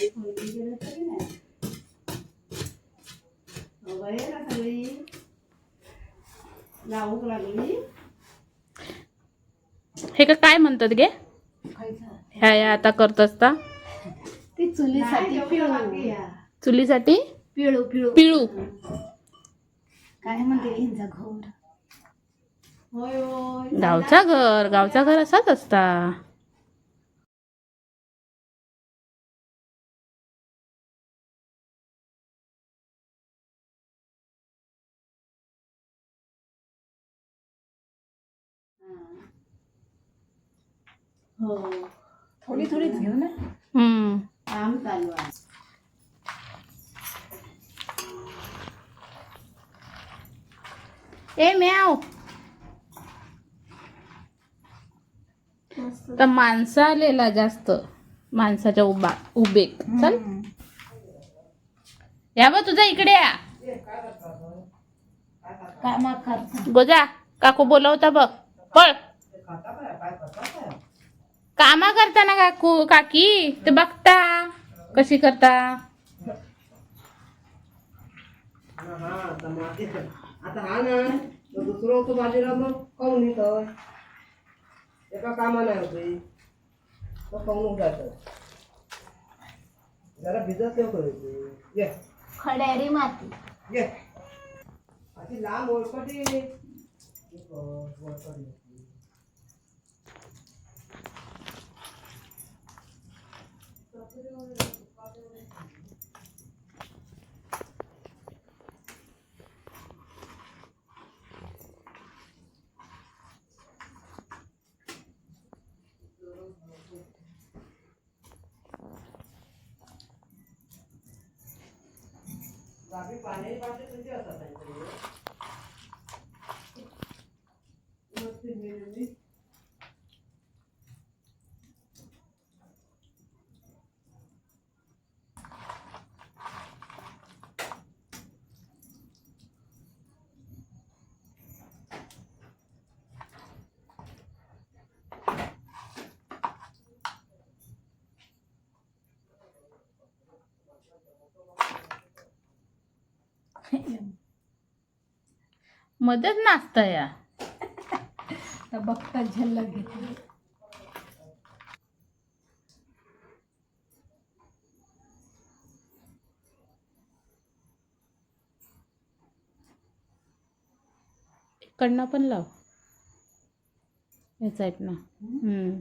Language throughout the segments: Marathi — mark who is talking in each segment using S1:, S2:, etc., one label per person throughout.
S1: आई फोन केलं तरी नाही हो बाई ना सगळी लावूक लागली
S2: हे का काय म्हणतात गे? ह्या ह्या आता करत असता.
S3: ती चुलीसाठी पिळू.
S2: चुलीसाठी?
S3: पिळू पिळू.
S2: पिळू.
S3: काय म्हणते हिंचा घोर
S1: होय होय.
S2: गावचा घर गावचा घर असाच असता.
S1: हो.
S3: थोडी थोडीच घेऊ ना.
S2: हम्म.
S1: काम चालू आहे
S2: ए म्याव. तर माणसं आलेला जास्त. माणसाच्या उभा उभे. चल. या बा तुझा इकडे या.
S3: कामा करता
S2: गोजा काकू बोलवता बघ. पळ. कामा करता ना काकू काकी? ते बघता. कशी करता?
S4: आता हा ना दुसरं होतं बाजीराव मग काऊन येतं. एका कामा नाही होते. मग काऊन जातं जरा भिजत नाही करायचं ये.
S3: खड्यारी माती.
S4: ये. अशी लांब ओळखटी ओळखटी बाकी पाण्याची बाटली किती असतात
S2: मदत नाचता या.
S3: बघता झल्लक घेतली
S2: इकडनं पण लाव. याचा आहेत ना. हम्म.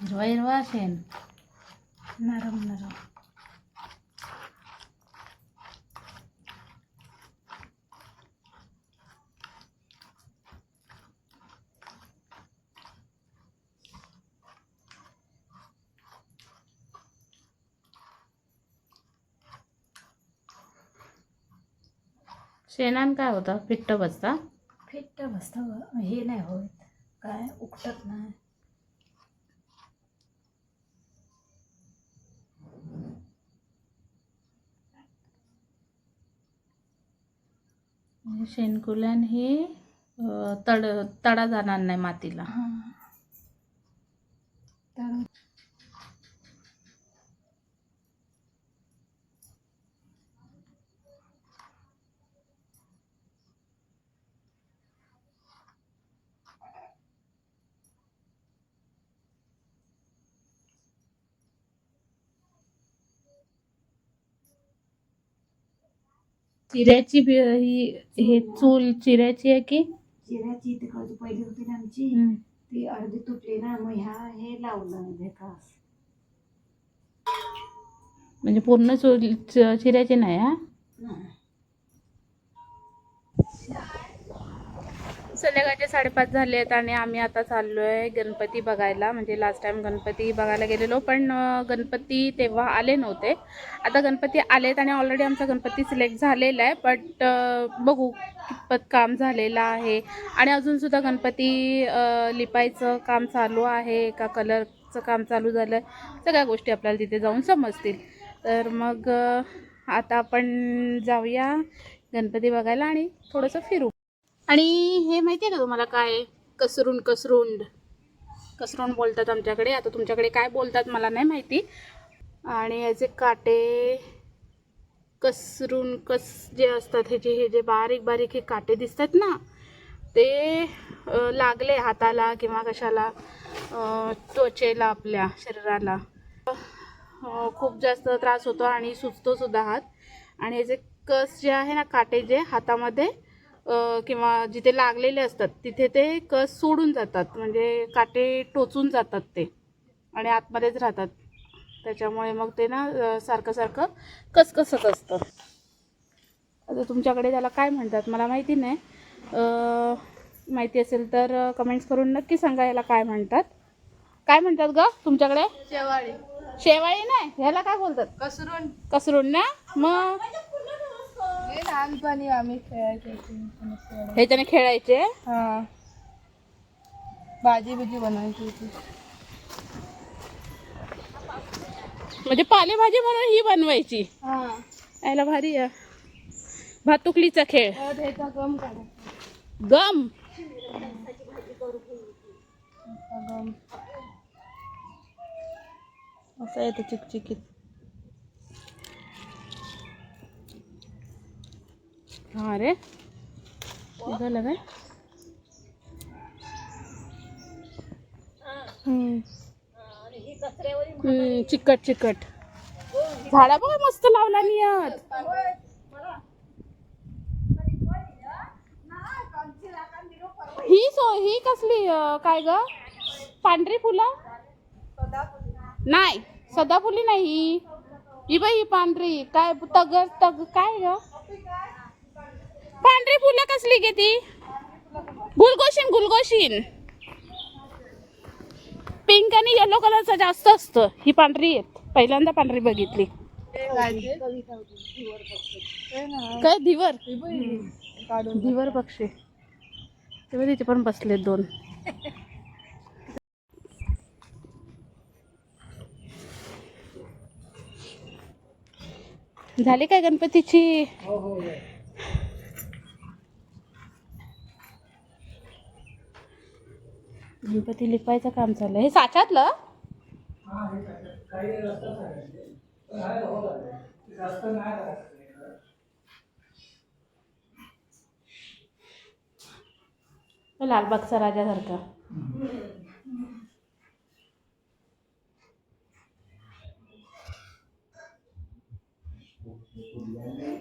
S2: हिरवा हिरवा शेण
S3: नरम नरम
S2: शेणान काय होतं? पिट्ट बसता?
S3: फिट्ट बसत हे नाही होत. काय उकटत नाही.
S2: शेणकुल्यान हे तड तडा जाणार नाही मातीला. चिऱ्याची बी- ही हे चूल चिऱ्याची आहे की?
S3: चिऱ्याची तिकडची पहिली होती ना आमची.
S2: हम्म.
S3: ती अर्धी तुटली ना मग ह्या हे लावलं भेकास
S2: म्हणजे पूर्ण चूल च- चिऱ्याची नाही हा? संध्याकाळचे साडेपाच झाले आहेत आणि आम्ही आता चाललो आहे गणपती बघायला. म्हणजे लास्ट टाईम गणपती बघायला गेलेलो पण गणपती तेव्हा आले नव्हते. आता गणपती आलेत आणि ऑलरेडी आमचा गणपती सिलेक्ट झालेला आहे बट बघू कितपत काम झालेलं आहे. आणि अजूनसुद्धा गणपती लिपायचं काम चालू आहे का कलरचं काम चालू झालं आहे सगळ्या गोष्टी आपल्याला तिथे जाऊन समजतील. तर मग आता आपण जाऊया गणपती बघायला आणि थोडंसं फिरू. आणि हे माहिती आहे का तुम्हाला काय? कसरून कसरुंड. कसरून बोलतात आमच्याकडे. आता तुमच्याकडे काय बोलतात मला नाही माहिती. आणि याचे काटे कसरून कस जे असतात ह्याचे हे जे बारीक बारीक हे काटे दिसतात ना ते लागले हाताला किंवा कशाला त्वचेला आपल्या शरीराला. खूप जास्त त्रास होतो आणि सुचतो सुद्धा हात. आणि याचे कस जे आहे ना काटे जे हातामध्ये किंवा जिथे लागलेले असतात तिथे ते कस सोडून जातात. म्हणजे काटे टोचून जातात ते आणि आतमध्येच राहतात. त्याच्यामुळे मग ते ना सारखं सारखं कसकसत असतं. आता तुमच्याकडे त्याला काय म्हणतात? मला माहिती नाही. माहिती असेल तर कमेंट्स करून नक्की सांगा याला काय म्हणतात. काय म्हणतात ग तुमच्याकडे?
S1: शेवाळी.
S2: शेवाळी नाही? ह्याला काय बोलतात?
S1: कसरून.
S2: कसरून ना? मग?
S1: लहानपणी आम्ही खेळायचो
S2: ह्याच्याने खेळायचे?
S1: हा. भाजी बिजी बनवायची होती.
S2: म्हणजे पालेभाजी म्हणून ही बनवायची.
S1: हा.
S2: यायला भारी आहे. भातुकलीचा खेळ.
S1: गम
S2: गम?
S1: असं येतं चिकचिकीत.
S2: हाँ रे. इधर लगा. चिकट चिकट. झाडा बघ मस्त लावला नियत. ही सो ही कसली काय ग? पांढरी फुलं? नाही सदाफुली नाही ही. ही बाई ही पांढरी. काय तगर तग काय ग? पांढरी फुलं कसली गे ती? गुलगोशीन गुलगोशीन. पिंक आणि येलो कलरचं जास्त असतं. ही पांढरी आहेत. पहिल्यांदा पांढरी बघितली. काय? धिवर? धिवर पक्षी. तेव्हा तिथे पण बसले दोन. झाली काय गणपतीची
S4: हो हो
S2: गणपती लिपायचं काम चाललंय. हे साच्यातलं?
S4: हो नाही
S2: लालबागचा राजासारखा.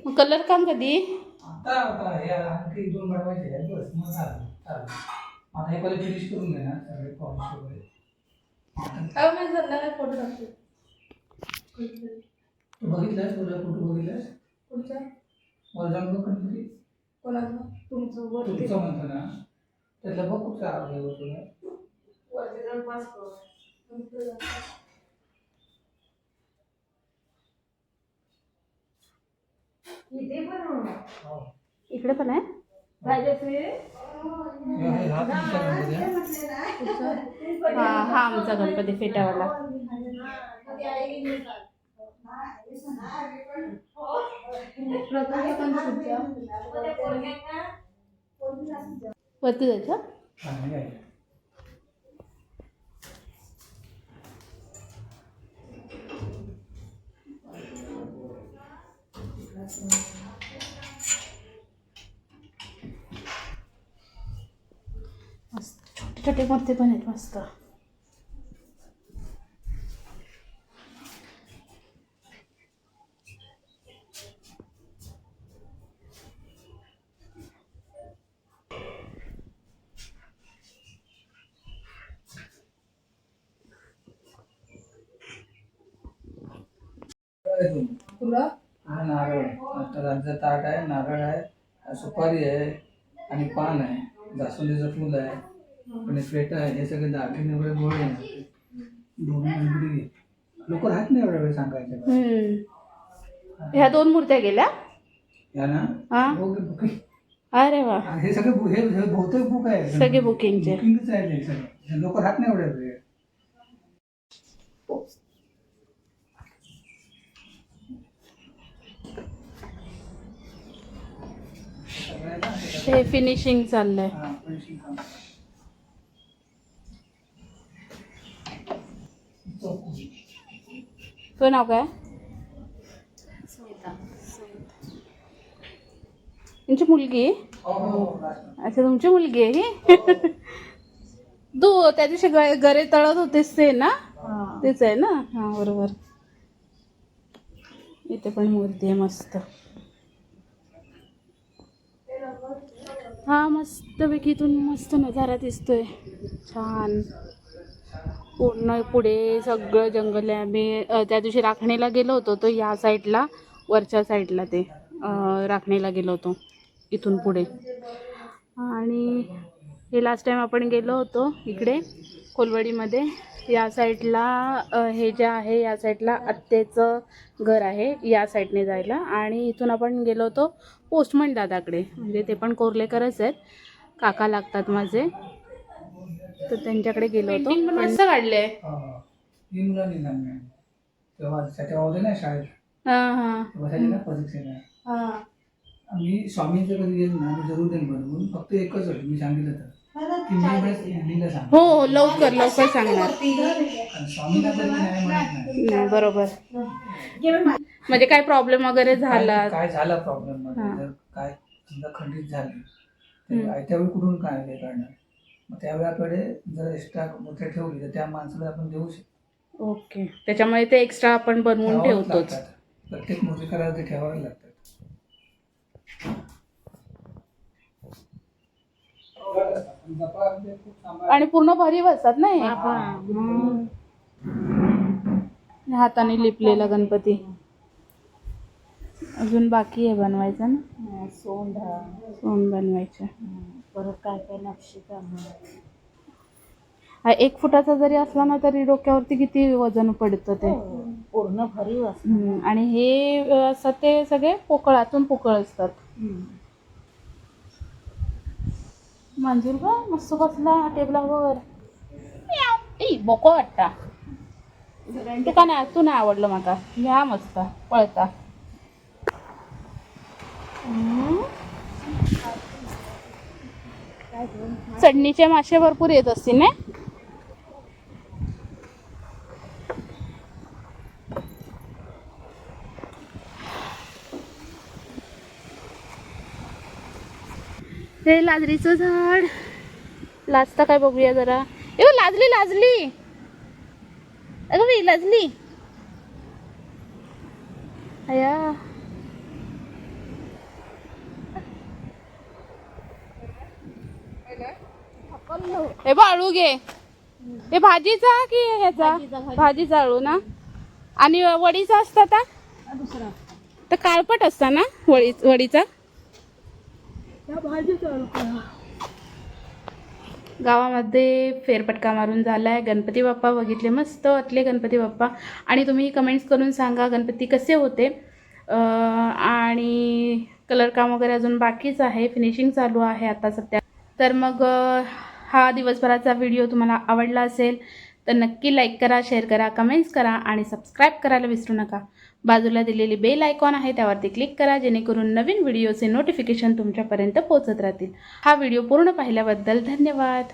S2: मग कलर काम कधी?
S5: आता हे हे पहिले फिनिश करून घेणार सगळे पॉलिश वगैरे.
S1: मी संध्याकाळी फोटो टाकते.
S5: तू बघितलंस तुझा फोटो बघितलास?
S1: पुढचा
S5: वर जाऊन बघ कधी
S1: कोणाचा? तुमचं वर
S5: तुमचं म्हणतो ना. त्यातलं बघ कुठचा आवडला होतो तुला.
S1: वरती जाऊन पास कर इथे पण
S5: हो.
S2: इकडे पण आहे?
S1: राजश्री
S5: हे हा.
S2: हा हा आमचा गणपती
S1: पुढच्या
S2: वरती जायचं
S5: हा, हे आहे.
S2: मस्त छोटे छोटे मूर्ती पण आहेत मस्त.
S1: तुला
S5: हा नारळ. आता ताट आहे नारळ आहे सुपारी आहे आणि पान आहे. जास्वंदीचं फुल आहे. आणि फेटा आहे हे सगळे दागिने वगैरे गोळे आहे दोन गणपती लोक राहत नाही एवढ्या वेळ सांगायचे
S2: ह्या दोन मूर्त्या गेल्या?
S5: या ना?
S2: हा?
S5: हो.
S2: अरे वा.
S5: हे सगळे बु- हे हे बहुतेक बुक आहे.
S2: सगळे बुकिंगचे
S5: बुकिंगच आहे सगळं. लोक राहत नाही एवढ्या वेळ?
S2: हे फिनिशिंग चाललंय.
S5: हा.
S2: तुझं नाव काय? तुमची मुलगी? आहे? अच्छा तुमची मुलगी आहे ही? तू त्या दिवशी ग- गरे तळत होतेस ते ना? तेच आहे ना? हां बरोबर. इथे पण मूर्ती आहे मस्त. हा मस्तपैकी इथून मस्त नजारा दिसतोय. छान. पूर्ण पुढे सगळं जंगल आहे. आम्ही त्या दिवशी राखणीला गेलो होतो तो या साईडला वरच्या साईडला ते राखणीला गेलो होतो इथून पुढे. आणि हे लास्ट टाईम आपण गेलो होतो इकडे कोलवडीमध्ये. या साईडला हे जे आहे या साईडला आत्तेचं घर आहे या साईडने जायला. आणि इथून आपण गेलो होतो पोस्टमन दादाकडे. म्हणजे ते पण कोरलेकरच आहेत. काका लागतात माझे. तर त्यांच्याकडे गेलो होतो. मस्त काढले
S5: तीन मुलांनी लागले तेव्हा त्याच्या होते ना शाळेत.
S2: हां हां.
S5: ना परीक्षेला
S2: हां.
S5: मी स्वामींचं कधी येत ना मी जरूर देईन बनवून फक्त एकच होती. मी सांगितलं तर
S2: हो हो लवकर लवकर सांगणार. बरोबर. म्हणजे काय प्रॉब्लेम वगैरे झाला?
S5: काय- झाला प्रॉब्लेम
S2: हा.
S5: काय समजा खंडित झाली तर आयत्या वेळी कुठून काय हे करणार? मग त्यावेळेकडे जर एक्स्ट्रा मूर्त्या ठेवली तर त्या माणसाला आपण देऊ शकतो.
S2: ओके. त्याच्यामुळे ते एक्स्ट्रा आपण बनवून
S5: ठेवावंच
S2: ठेवतोच.
S5: लागतात. प्रत्येक मूर्तिकाराला ते ठेवावे लागतात.
S2: आणि पूर्ण भरीव असतात ना हे? हाताने लिपलेला गणपती. अजून बाकी आहे बनवायचं ना?
S3: सोंड.
S2: सोन बनवायचं.
S3: परत काय काय नक्षी काम.
S2: हा एक फुटाचा जरी असला ना तरी डोक्यावरती किती वजन पडतं ते.
S3: पूर्ण भरीव असत.
S2: हम्म. आणि हे अ, असं ते सगळे पोकळातून पोकळ असतात. मंजूर का मस्त बसला टेबलावर ई बोको वाटता. तुका नाही तू नाही आवडलं माका घ्या मस्त पळता. चढणीचे मासे भरपूर येत असतील ना हे लाजरीचं झाड. लाजता काय बघूया जरा. ए लाजली लाजली. अगं बाई लाजली. अया हे बाळू घे. हे भाजीचा की ह्याचा? भाजीचा आळू ना? आणि वडीचा असता का तर काळपट असता ना वडी वडीचा? गावामध्ये फेरपटका मारून झाला आहे गणपती बाप्पा बघितले मस्त वाटले गणपती बाप्पा. आणि तुम्ही कमेंट्स करून सांगा गणपती कसे होते. आणि कलर काम वगैरे अजून बाकीच आहे. फिनिशिंग चालू आहे आता सध्या. तर मग हा दिवसभराचा व्हिडिओ तुम्हाला आवडला असेल तर नक्की लाईक करा शेअर करा कमेंट्स करा आणि सबस्क्राईब करायला विसरू नका. बाजूला दिलेली बेल आयकॉन आहे त्यावरती क्लिक करा जेणेकरून नवीन व्हिडिओचे नोटिफिकेशन तुमच्यापर्यंत पोहोचत राहतील. हा व्हिडिओ पूर्ण पाहिल्याबद्दल धन्यवाद.